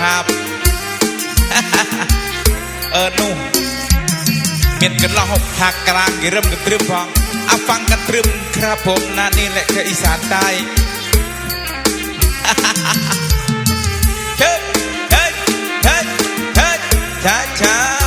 ครับ เออนุ่มเมียนกันล่องภาคกลางกี่เริ่มกันตรึมฟังอาฟังกันตรึมครับผมนานี่แหละคืออีสานใต้เฮ้ยเฮ้ยเฮ้ยเฮ้ยช้าช้า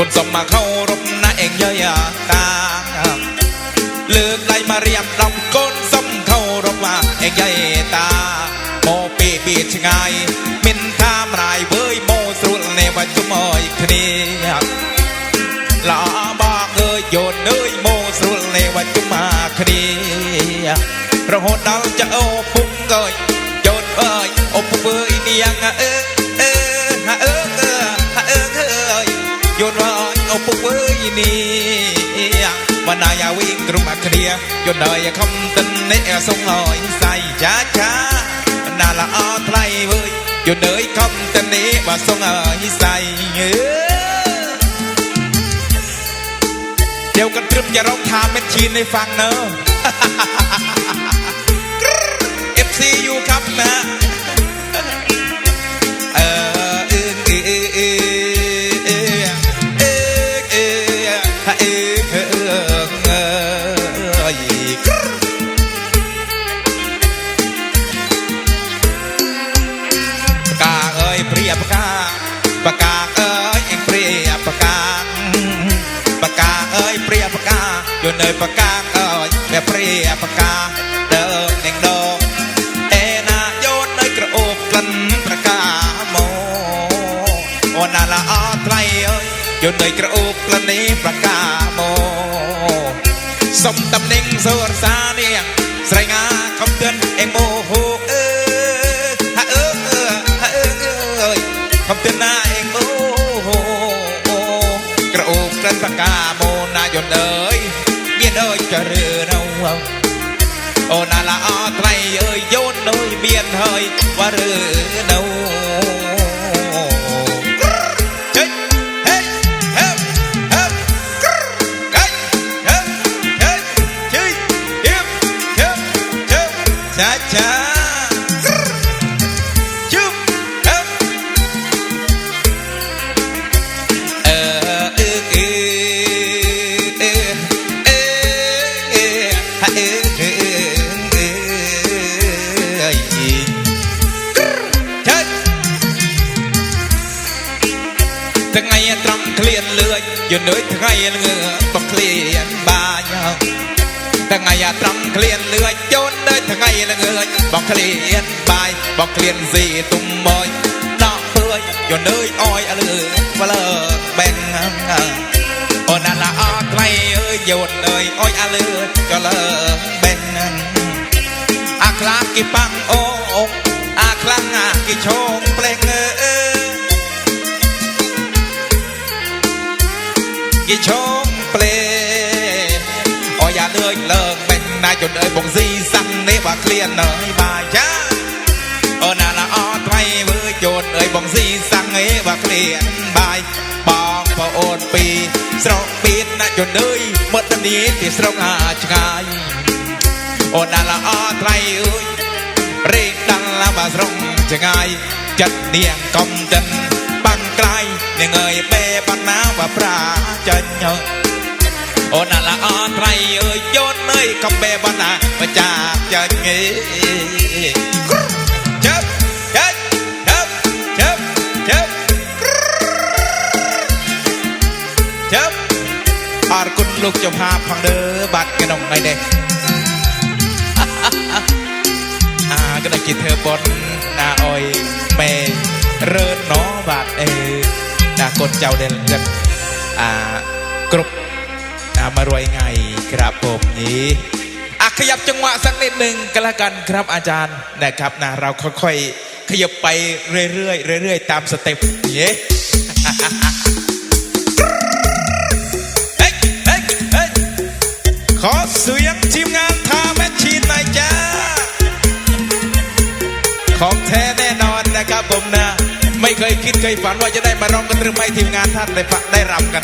คนสมมาเข้ารบนะเองเยอะๆตาเลือกไลมาเรียบลำก้นสมเข้ารบมาเองเยอะตาโมปีปีชงายมินทามรายเบยโมสรุลเนวจุมอยคเนีลาบาเอ้ยโยนเอ้ยโมสรุลเนวจุมาคเนียระหดดังจะเอาพุ่งเอ้ยโยนเอ้ยโอพุ่งเอยเนียงเอ้ โยนร้อยเอาปุ๊บเว้ยนี่มานายาวิ่งตรุมอัคเดียโยนดอยคำตันเนอสงหอยใส่จ้าจ้านาละอ้อไทยเว้ยโยนเดยคำตันเนว่าสงหอยใส่เเดี๋ยวกันตรึมจะเร้องทามเม็ดชีนให้ฟังเนอะ FC อยู่ครับนะ อยู่ในปากกาเอ้ยแม่เปรียบปากกาเดินเน่งโดเอนาโยนในกระโอบกลันประกาโมโอนาละอาไตรเอ้ยอยู่ในกระโอบกลันนี้ประกาโมสมตำแหน่งสวนสา អាគេបាំងអងអងអាខ្លាំងអាគេឈងផ្លេងអឺគេឈងផ្លេងអយ៉ានឿយលើកពេញណាជន់អើយបងស៊ីសាំងនេះបើឃ្លានអើយបាយ៉ាអូណាណាអត់ໄວវើជន់អើយបងស៊ីសាំងឯបើឃ្លានបាយបងប្អូនពីរស្រុកពីណាជន់អើយមកទៅនេះទីស្រុកអាឆ្ងាយ អូនដល់ល្អត្រៃអើយរេដល់ឡាបាស្រងចងាយចិត្តនាងកំតិនបាំងក្រៃនាងអើយបេបណ្ណាវប្រាចាញ់អូនដល់ល្អត្រៃអើយយត់អើយកំបេបណ្ណាបចាចាញ់អេចាប់ចាប់ចាប់ចាប់ចាប់ចាប់អរគុណលោកចំហាផងដើបាទក្នុងថ្ងៃនេះ ก็ได้กินเธอบนนาอ้อยแม่เริ่นน้อบาดเอหน้ากดเจ้าเด่นจากอ่ากรุบนามารวยไงครับผมนี้อะขยับจังหวะสักนิดหนึ่งก็แล้วกันครับอาจารย์นะครับนะเราค่อยๆขยับไปเรื่อยๆเรื่อยๆตามสเต็ปเย้ยขอเสียงทีมงาน นะครับผมนะ ไม่เคยคิดเคยฝันว่าจะได้มาร้องกันหรือไม่ทีมงานท่านได้ได้รำกัน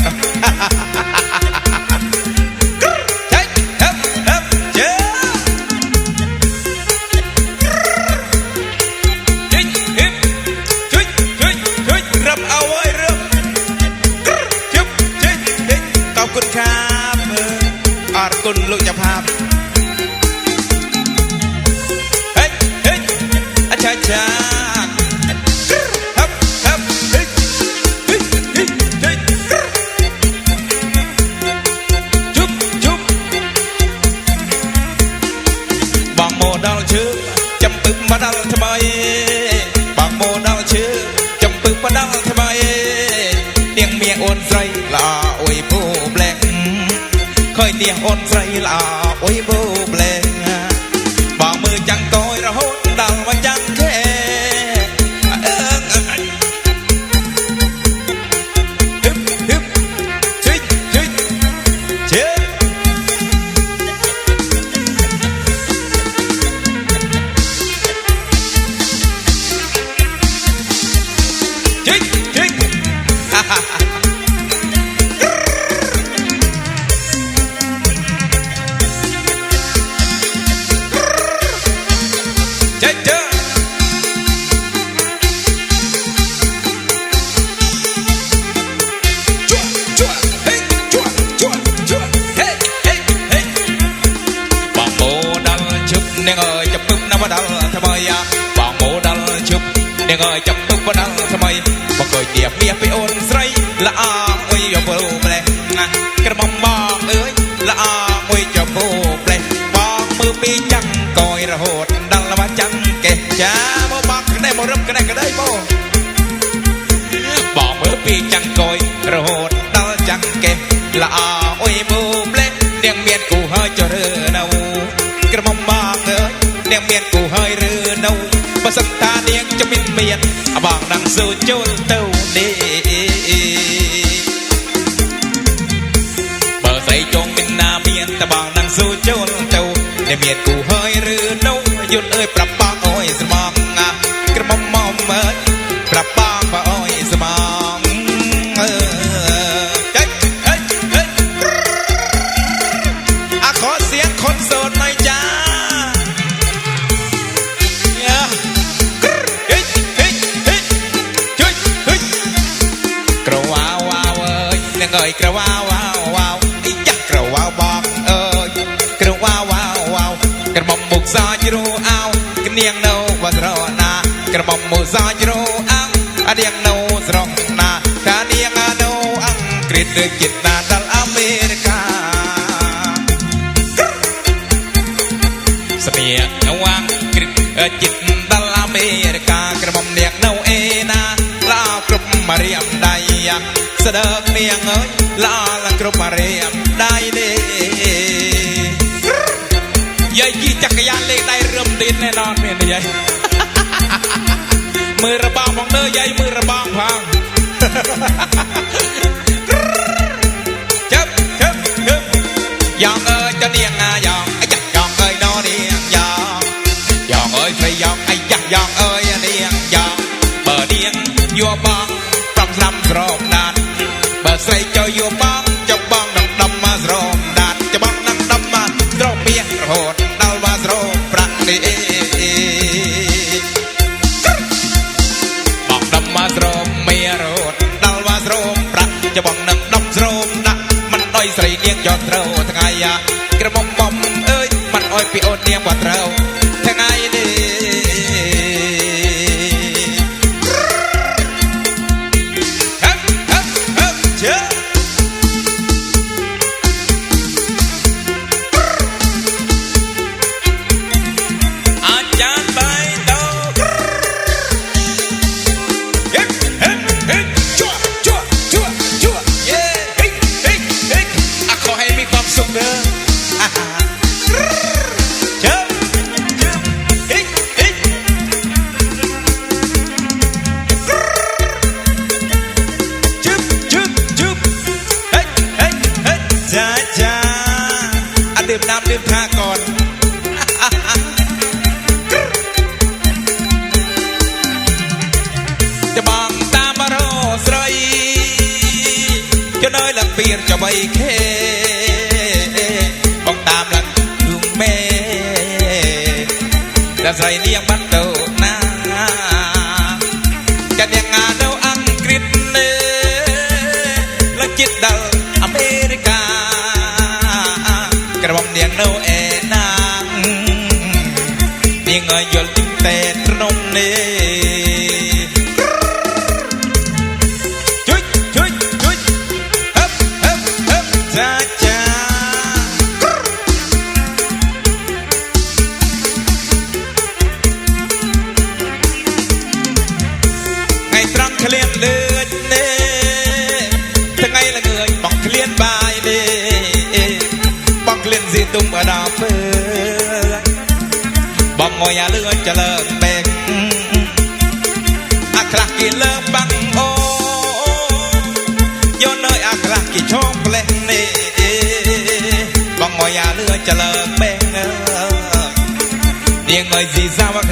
ពីចាំកយរហូតដល់មកចាំកេះចាមកបាក់ក្នេះមករឹបក្នេះក្ដីបងបងមើលពីចាំកយរហូតដល់ចាំកេះល្អអុយមូប្លេនាងមានគូហើយចរើនៅ ក្រមុំបងអើយនាងមានគូហើយឬនៅបើសិនតានាងចាំមានមានបងនឹងស៊ូជូនទៅនេះ ដែលមានគូហើយឬនោះយល់អើយប្រប៉ាអើយស្រមងក្រមុំមកមើលប្រប៉ាបើអើយស្រមងអើចេះអេអេអខសៀងខុនសូនណៃចាក្រវ៉ាវ៉ាវអើយនឹងអើយក្រវ៉ាវ ជ្រូអោគនាងនៅវត្តរណាក្រមុំមូសាជ្រូអង្គអរៀងនៅស្រុកណាតានាងនៅអង្គក្រិតចិត្តណាដល់អាមេរិកាស្មៀកនៅអង្គក្រិតចិត្តដល់អាមេរិកាក្រមុំនាងនៅអេណាឡាគ្រប់មករៀមដៃស្ដើកនាងអើយឡាគ្រប់មករៀម แน่นอนเมียนใหญ่มือระบองของเด้อใหญ่มือระบองพังจับจับจับยองเอ้ยจะเนียงอายองไอ้ยักยองเอ้ยนอเนียงยองยองเอ้ยไปยองไอ้ยักยองเอ้ยเนียงยองเบอร์เนียงยัวบองปรับลำรอบ quatro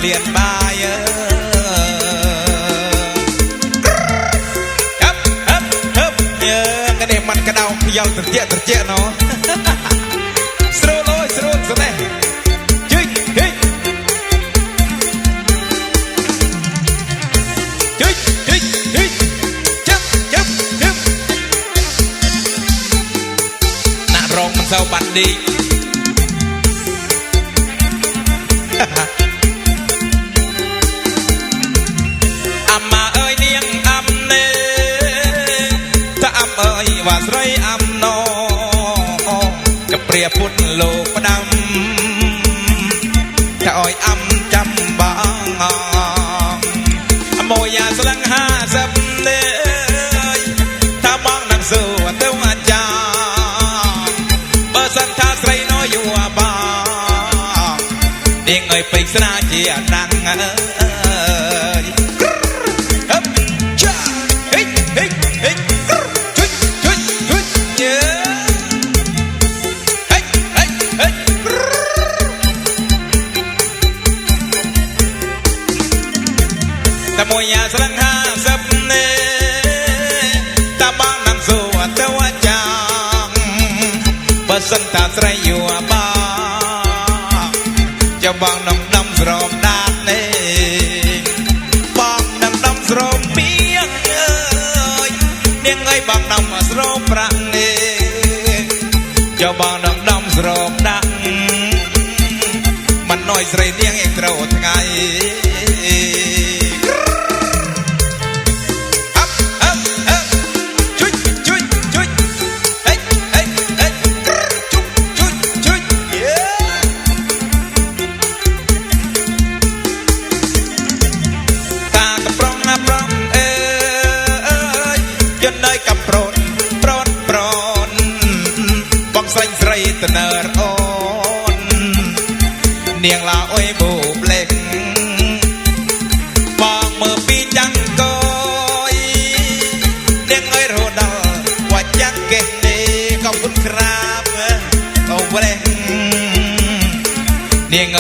ក្លៀនបាយអើកាប់ហឹបហឹបយើងនេះมันកដោងខ្យល់ត្រជាក់ត្រជាក់ណោះស្រួលអើយស្រួលស្នេហ៍ជីហីជីជីហីចាប់ចាប់ចាប់ណាក់រងមិនសូវបានឌី ព្រះពុទ្ធលោកផ្ដាំតែអោយអំចាំបងមកយ៉ាស្លឹង50ទេតាមកនឹងសួរទៅអាចារ្យបើសិនថាស្រីនៅយូរបងនាងអើយពេកស្នាជាអណ្ដឹងអើ ត្រូវថ្ងៃ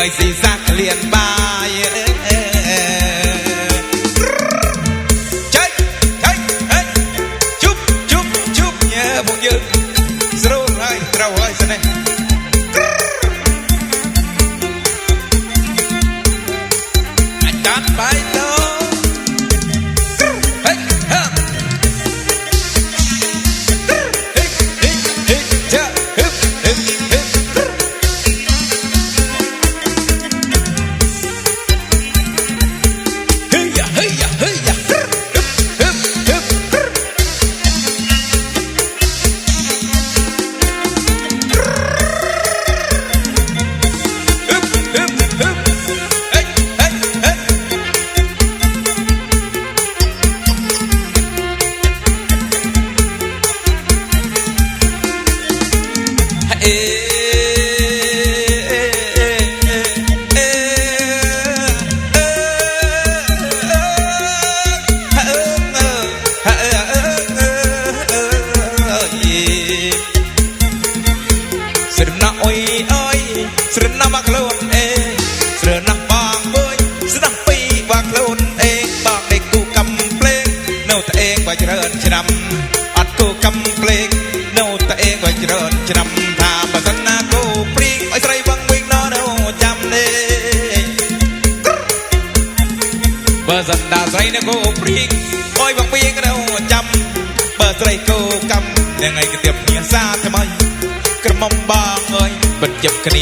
I see Zach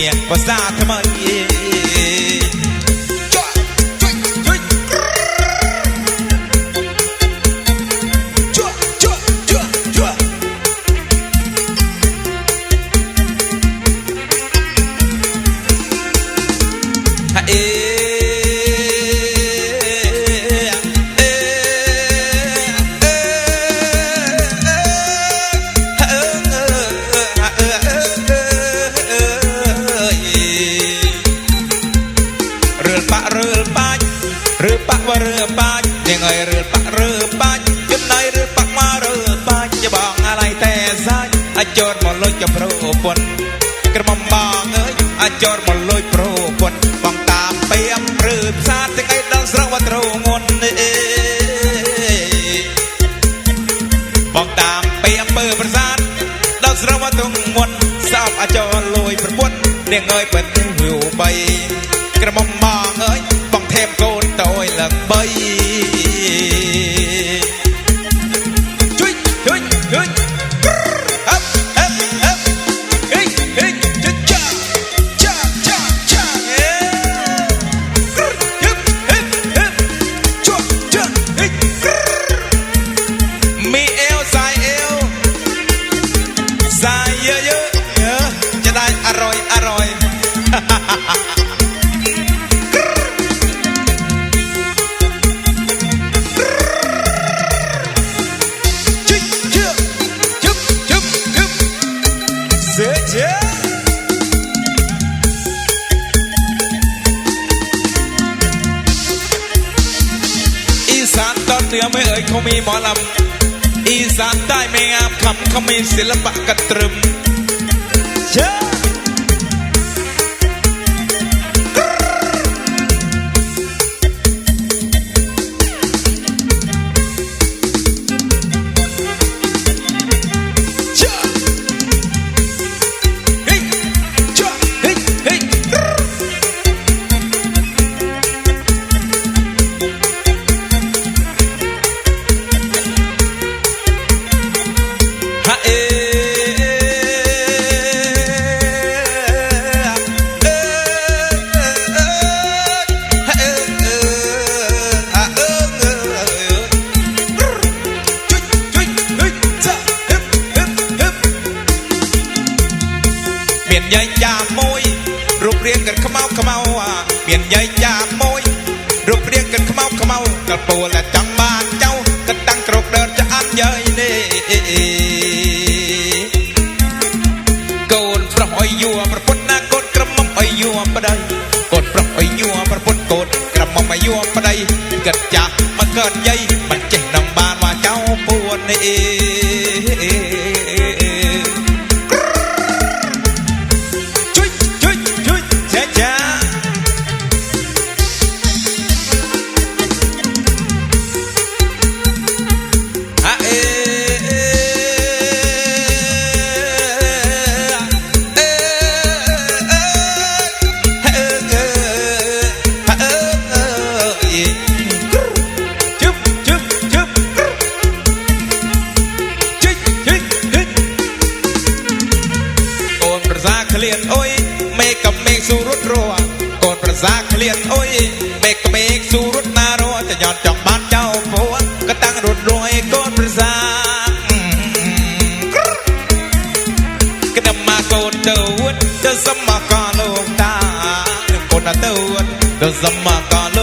But stop ងអើយបិទហួវបីក្រមុំមកអើយបងថែមកូនតើអើយលឹកបី อไม่เอ่ยเขามีหมอลำอีสานได้ไม่งามคำเขามีศิลปะกระตรึมเชิญ មានយាយចាមួយរូបរាងកាត់ខ្មៅខ្មៅមានយាយចាមួយរូបរាងកាត់ខ្មៅខ្មៅកលពលតែចង់បានចៅកាត់តាំងក្រកដើរចាក់យាយនេះកូនប្រុសអុយយួរប្រពន្ធណាកូនក្រមុំអុយយួរប្តីកូនប្រុសអុយយួរប្រពន្ធកូនក្រមុំអុយយួរប្តីកាត់ចាស់មកកើតយាយ Cause I'm a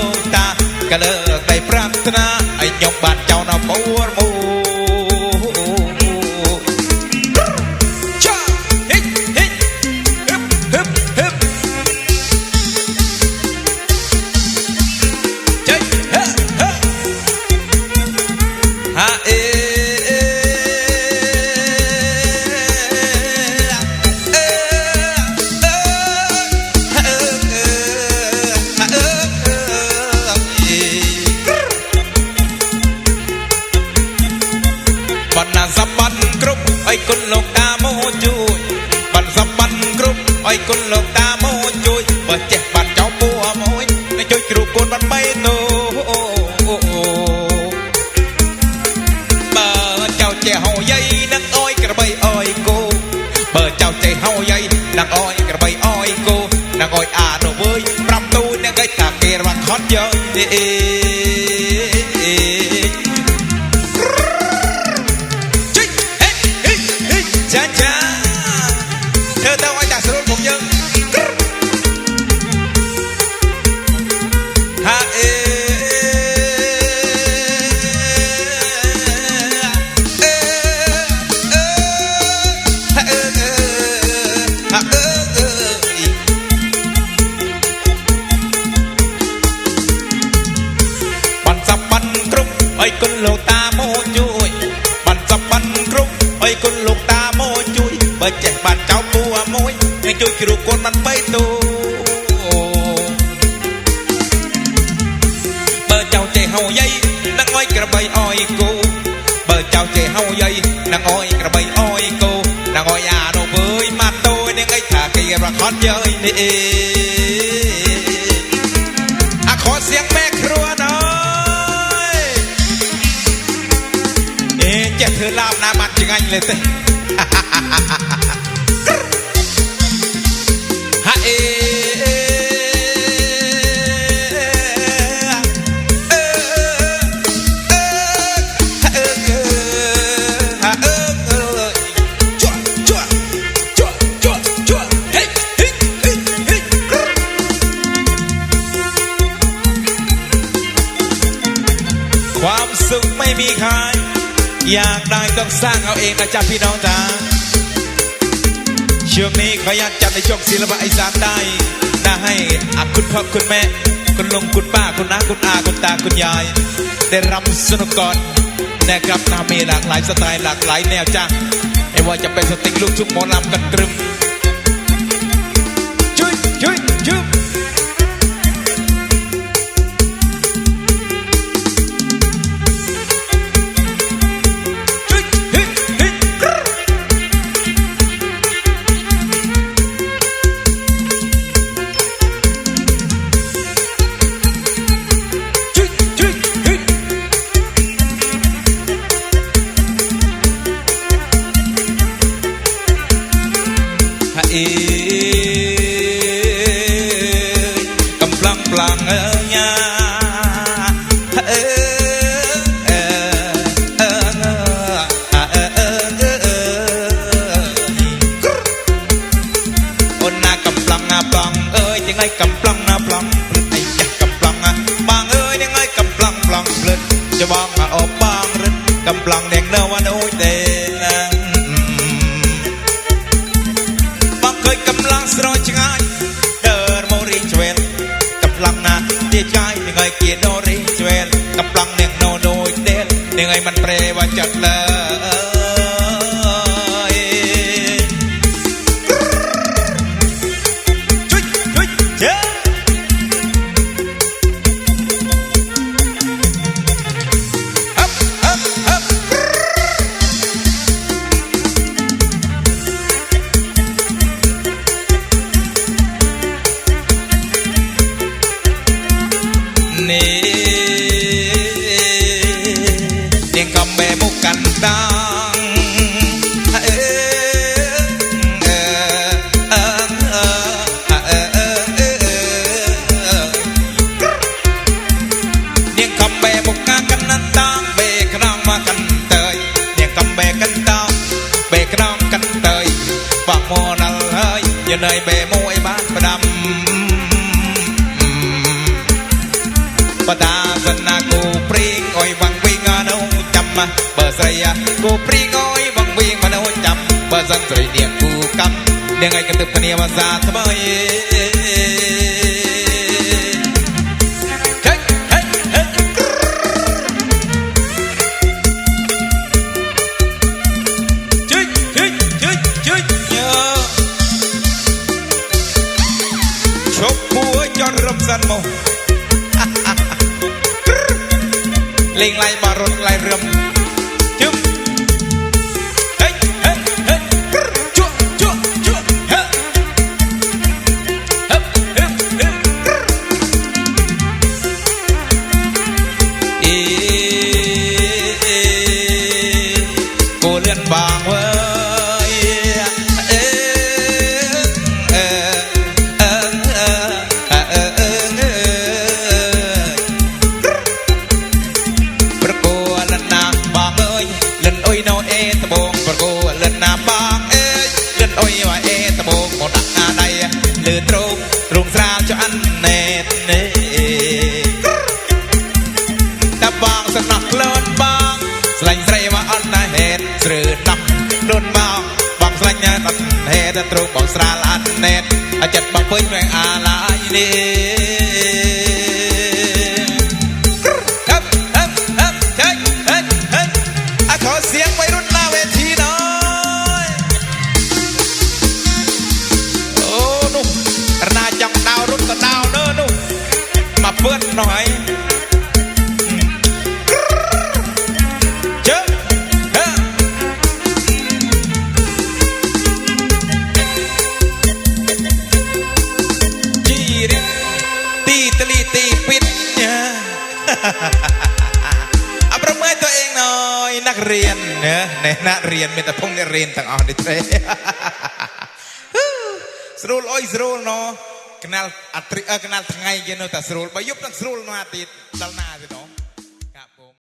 ความสุขไม่มีใครอยากได้ต้องสร้างเอาเองนะจ๊ะพี่น้องจ๋า ช่วงนี้ขอยันจัดในช่วงศิลปะอีสานได้นะให้อาคุณพ่อคุณแม่ คุณลุงคุณป้าคุณน้าคุณอาคุณตาคุณยาย ได้รับสนุกก่อนนะครับนามีหลากหลายสไตล์หลากหลายแนวจ้าไม่ว่าจะเป็นสติงลูกทุ่งหมอลำกันกรึม রে មានតែភុងអ្នករៀនទាំងអស់នេះទេស្រួលអុយស្រួលណោះកណាល់អត្រីកណាល់ថ្ងៃគេនៅតែស្រួលបើយប់នឹងស្រួលណាទៀតដល់ណាទៀត